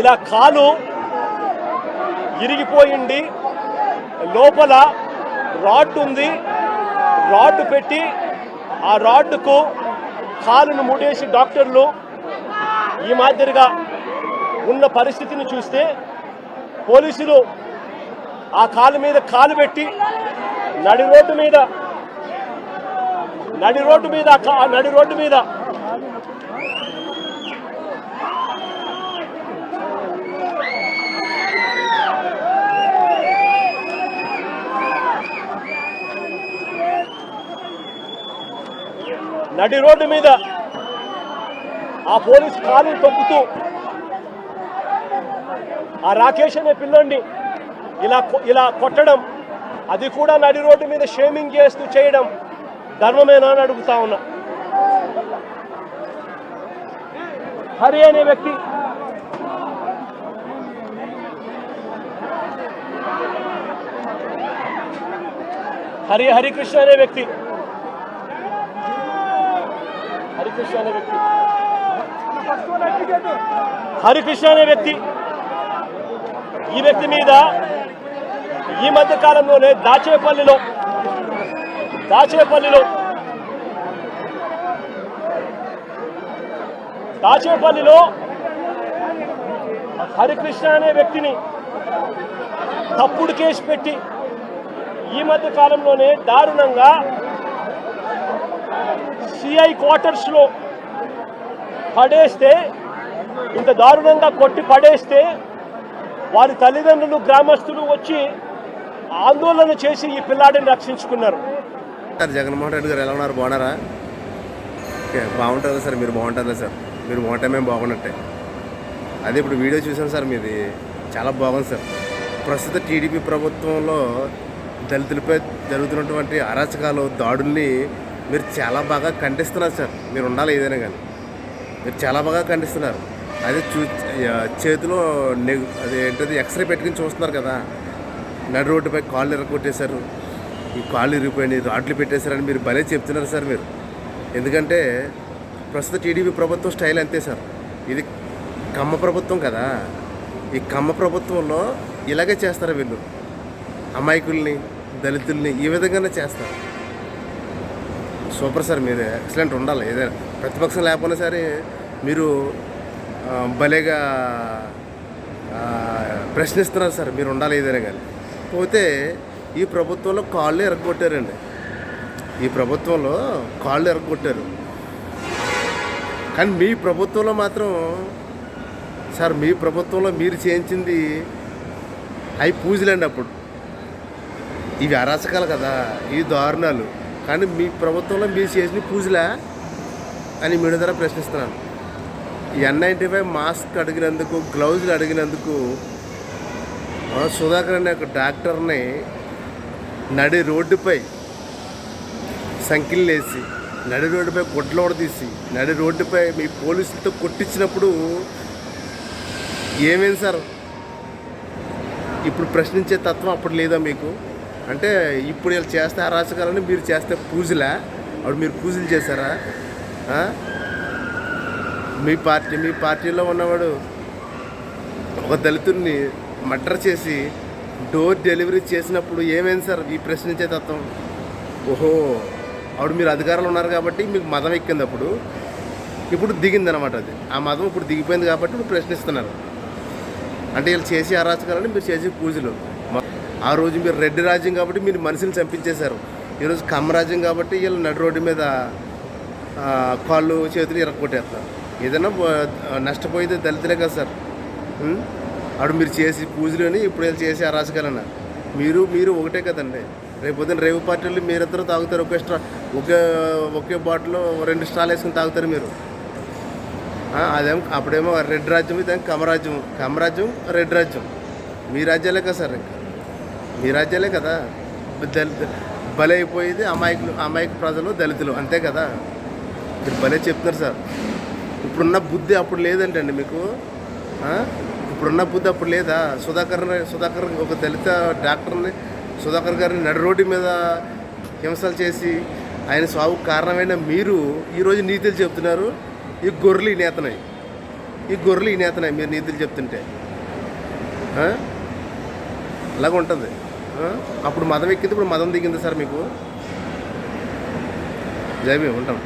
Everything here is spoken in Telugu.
ఇలా కాలు ఇరిగిపోయింది. లోపల రాడ్ ఉంది. రాడ్ పెట్టి ఆ రాడ్కు కాలును ముడేసి డాక్టర్లు ఈ మాదిరిగా ఉన్న పరిస్థితిని చూస్తే పోలీసులు ఆ కాలు మీద కాలు పెట్టి నడి రోడ్డు మీద నడి రోడ్డు మీద నడి రోడ్డు మీద నడి రోడ్డు మీద ఆ పోలీస్ కాలు తొక్కుతూ ఆ రాకేష్ అనే పిల్లండి ఇలా ఇలా కొట్టడం అది కూడా నడి రోడ్డు మీద షేమింగ్ చేస్తూ చేయడం ధర్మమేనా అని అడుగుతా ఉన్నా. హరి అనే వ్యక్తి హరి హరికృష్ణ అనే వ్యక్తి హరికృష్ణ అనే వ్యక్తి. హరికృష్ణ అనే వ్యక్తి. ఈ వ్యక్తి మీద ఈ మధ్య కాలంలోనే దాచేపల్లిలో దాచేపల్లిలో దాచేపల్లిలో హరికృష్ణ అనే వ్యక్తిని తప్పుడు కేసు పెట్టి ఈ మధ్య కాలంలోనే దారుణంగా సిఐ క్వార్టర్స్లో పడేస్తే ఇంత దారుణంగా కొట్టి పడేస్తే వారి తల్లిదండ్రులు గ్రామస్తులు వచ్చి ఆందోళన చేసి ఈ పిల్లాడిని రక్షించుకున్నారు. సార్ జగన్మోహన్ రెడ్డి గారు ఎలా ఉన్నారు? బాగున్నారా? ఓకే బాగుంటుందా సార్ మీరు బాగుంటుందా సార్. మీరు బాగుంటే మేము బాగున్నట్టే. అదే ఇప్పుడు వీడియో చూసాను సార్ మీది. చాలా బాగుంది సార్. ప్రస్తుత టీడీపీ ప్రభుత్వంలో దళితులపై జరుగుతున్నటువంటి అరాచకాలు దాడుల్ని మీరు చాలా బాగా ఖండిస్తున్నారు సార్. మీరు ఉండాలి ఏదైనా కానీ. మీరు చాలా బాగా ఖండిస్తున్నారు. అదే చూ చేతిలో నెగు అది ఏంటది ఎక్స్రే పెట్టుకుని చూస్తున్నారు కదా. నడు రోడ్డుపై కాళ్ళు ఇరగొట్టేశారు. ఈ కాళ్ళు ఇరిగిపోయినాయి రాడ్లు పెట్టేశారని మీరు భలే చెప్తున్నారు సార్ మీరు. ఎందుకంటే ప్రస్తుత టీడీపీ ప్రభుత్వం స్టైల్ అంతే సార్. ఇది కమ్మ ప్రభుత్వం కదా. ఈ కమ్మ ప్రభుత్వంలో ఇలాగే చేస్తారు వీళ్ళు. అమాయకుల్ని దళితుల్ని ఈ విధంగానే చేస్తారు. సూపర్ సార్ మీరు. ఎక్సలెంట్ ఉండాలి. ఏదైనా ప్రతిపక్షం లేకపోయినా సరే మీరు భలేగా ప్రశ్నిస్తున్నారు సార్ మీరు ఉండాలి ఏదైనా కానీ. పోతే ఈ ప్రభుత్వంలో కాళ్ళు ఎరగొట్టారండి. ఈ ప్రభుత్వంలో కాళ్ళు ఎరగొట్టారు. కానీ మీ ప్రభుత్వంలో మాత్రం సార్ మీ ప్రభుత్వంలో మీరు చేయించింది అవి పూజలండి అప్పుడు. ఇవి అరాచకాలు కదా ఇవి దారుణాలు. కానీ మీ ప్రభుత్వంలో మీరు చేసిన పూజలా అని మీ ద్వారా ప్రశ్నిస్తున్నాను. ఎన్ నైంటీ ఫైవ్ మాస్క్ అడిగినందుకు గ్లౌజులు అడిగినందుకు సుధాకర్ అనే ఒక డాక్టర్ని నడి రోడ్డుపై సంఖ్యలు వేసి నడి రోడ్డుపై గుడ్లోడ తీసి నడి రోడ్డుపై మీ పోలీసులతో కొట్టించినప్పుడు ఏమేం సార్? ఇప్పుడు ప్రశ్నించే తత్వం అప్పుడు లేదా మీకు? అంటే ఇప్పుడు వీళ్ళు చేస్తే అరాచకాలని మీరు చేస్తే పూజలా? అప్పుడు మీరు పూజలు చేశారా? మీ పార్టీ మీ పార్టీలో ఉన్నవాడు ఒక దళితుడిని మర్డర్ చేసి డోర్ డెలివరీ చేసినప్పుడు ఏమైంది సార్ ఈ ప్రశ్నించే తత్వం? ఓహో అప్పుడు మీరు అధికారంలో ఉన్నారు కాబట్టి మీకు మదం ఎక్కింది అప్పుడు. ఇప్పుడు దిగింది అనమాట అది. ఆ మదం ఇప్పుడు దిగిపోయింది కాబట్టి ఇప్పుడు ప్రశ్నిస్తున్నారు. అంటే వీళ్ళు చేసే అరాచకాలని మీరు చేసే పూజలు. ఆ రోజు మీరు రెడ్డి రాజ్యం కాబట్టి మీరు మనిషిని చంపించేశారు. ఈరోజు కమ్మరాజ్యం కాబట్టి వీళ్ళు నడు రోడ్డు మీద కాళ్ళు చేతులు ఇరగొట్టేస్తారు ఏదైనా నష్టపోయేది దళితులే కదా సార్. అప్పుడు మీరు చేసి పూజలని ఇప్పుడు వీళ్ళు చేసే అరాచకాలన్న. మీరు మీరు ఒకటే కదండి. రేపు పొద్దున్న రేవు పార్టీలు మీరిద్దరూ తాగుతారు ఒకే స్ట్రా ఒకే ఒకే బాటిల్లో రెండు స్టాల్ వేసుకుని తాగుతారు మీరు. అదేమో అప్పుడేమో రెడ్ రాజ్యం ఇదేమో కమరాజ్యం కమరాజ్యం రెడ్ రాజ్యం. మీ రాజ్యాలే కదా సార్ ఇంకా. మీ రాజ్యాలే కదా. దళిత బలైపోయేది అమాయకులు అమాయక ప్రజలు దళితులు. అంతే కదా. మీరు భలే చెప్తున్నారు సార్. ఇప్పుడున్న బుద్ధి అప్పుడు లేదంటండి మీకు. ఇప్పుడున్న బుద్ధి అప్పుడు లేదా? సుధాకర్ సుధాకర్ ఒక దళిత డాక్టర్ని సుధాకర్ గారిని నడి రోడ్డు మీద హింసలు చేసి ఆయన సాగు కారణమైన మీరు ఈరోజు నీతులు చెప్తున్నారు. ఈ గొర్రెలు ఈ నేతనాయి ఈ గొర్రెలు ఈ నేతనాయి మీరు నీతులు చెప్తుంటే. అలాగ ఉంటుంది. అప్పుడు మదం ఎక్కింది ఇప్పుడు మదం దిగింది సార్ మీకు. జై భీమ్ ఉంటాం.